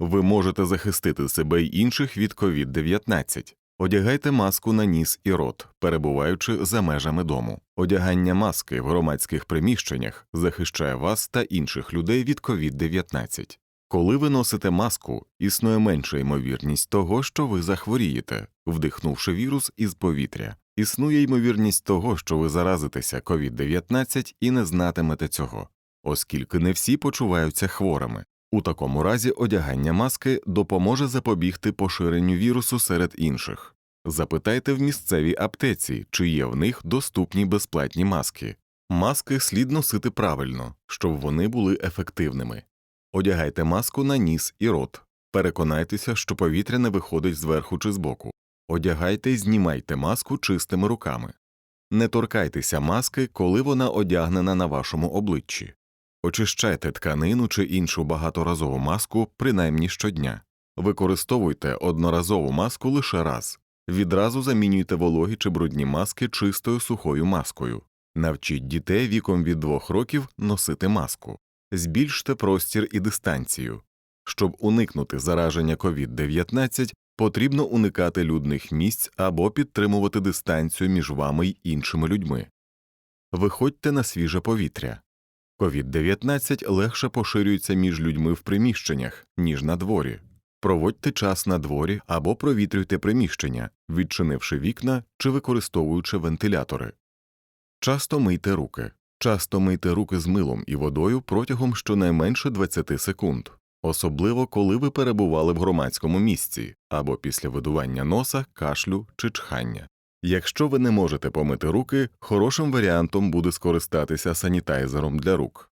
Ви можете захистити себе й інших від COVID-19. Одягайте маску на ніс і рот, перебуваючи за межами дому. Одягання маски в громадських приміщеннях захищає вас та інших людей від COVID-19. Коли ви носите маску, існує менша ймовірність того, що ви захворієте, вдихнувши вірус із повітря. Існує ймовірність того, що ви заразитеся COVID-19 і не знатимете цього, оскільки не всі почуваються хворими. У такому разі одягання маски допоможе запобігти поширенню вірусу серед інших. Запитайте в місцевій аптеці, чи є в них доступні безплатні маски. Маски слід носити правильно, щоб вони були ефективними. Одягайте маску на ніс і рот. Переконайтеся, що повітря не виходить зверху чи збоку. Одягайте і знімайте маску чистими руками. Не торкайтеся маски, коли вона одягнена на вашому обличчі. Очищайте тканину чи іншу багаторазову маску принаймні щодня. Використовуйте одноразову маску лише раз. Відразу замінюйте вологі чи брудні маски чистою сухою маскою. Навчіть дітей віком від 2 років носити маску. Збільште простір і дистанцію. Щоб уникнути зараження COVID-19, потрібно уникати людних місць або підтримувати дистанцію між вами й іншими людьми. Виходьте на свіже повітря. COVID-19 легше поширюється між людьми в приміщеннях, ніж на дворі. Проводьте час на дворі або провітрюйте приміщення, відчинивши вікна чи використовуючи вентилятори. Часто мийте руки. Часто мийте руки з милом і водою протягом щонайменше 20 секунд, особливо коли ви перебували в громадському місці або після видування носа, кашлю чи чхання. Якщо ви не можете помити руки, хорошим варіантом буде скористатися санітайзером для рук.